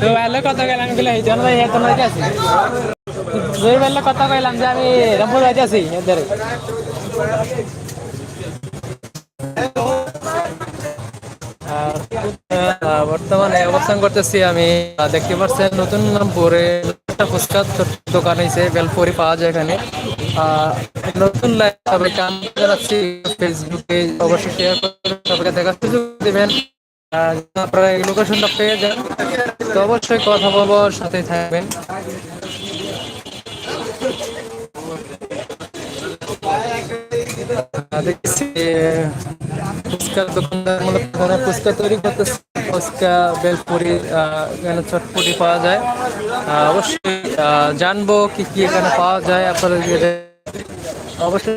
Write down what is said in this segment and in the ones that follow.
তো কথা কইলাম কথা কইলাম যে আমি রামপুর আছি এদের। বর্তমানে অবস্থান করতেছি আমি দেখতে পাচ্ছেন নতুন রামপুরে একটা ফুচকা দোকান হয়েছে বেলপুরি পাওয়া যায় এখানে। নতুন লাইভ সবাইকে ফেসবুকে অবশ্যই শেয়ার করে সবাইকে দেখার সুযোগ দেবেন। আপনারা এই লোকেশনটা পেয়ে যান। তো অবশ্যই কথা বলব সাথে থাকবেন। দেখছি, ফুচকার দোকানদার মূলত ফুচকা তৈরি করতেছে ফুচকা বেলপুরি আহ, এখানে চটপটি পাওয়া যায় আহ, অবশ্যই আহ, জানব কি কি এখানে পাওয়া যায় আপনাদের অবশ্যই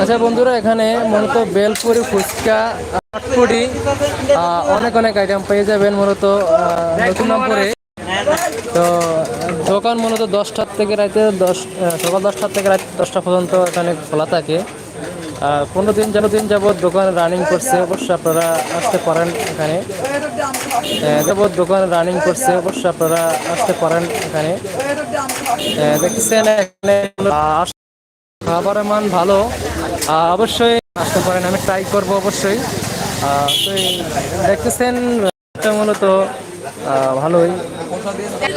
আচ্ছা বন্ধুরা, এখানে মূলত বেলপুরি, ফুচকা আটপুরি অনেক অনেক আইটেম পেয়ে যাবেন মূলত নতুন নামপুরে তো, দোকান মূলত দশটার থেকে রাতে দশ সকাল দশটার থেকে রাত দশটা পর্যন্ত এখানে খোলা থাকে। আর পনেরো দিন, যেন দিন যাবৎ দোকান রানিং করছে অবশ্যই আপনারা আসতে পারেন এখানে। যাবৎ দোকান রানিং করছে অবশ্যই আপনারা আসতে পারেন এখানে। দেখছেন এখানে খাবারের মান ভালো অবশ্যই আসতে পারেন আমি ট্রাই করব অবশ্যই। দেখতেছেন মূলত ভালোই। তেল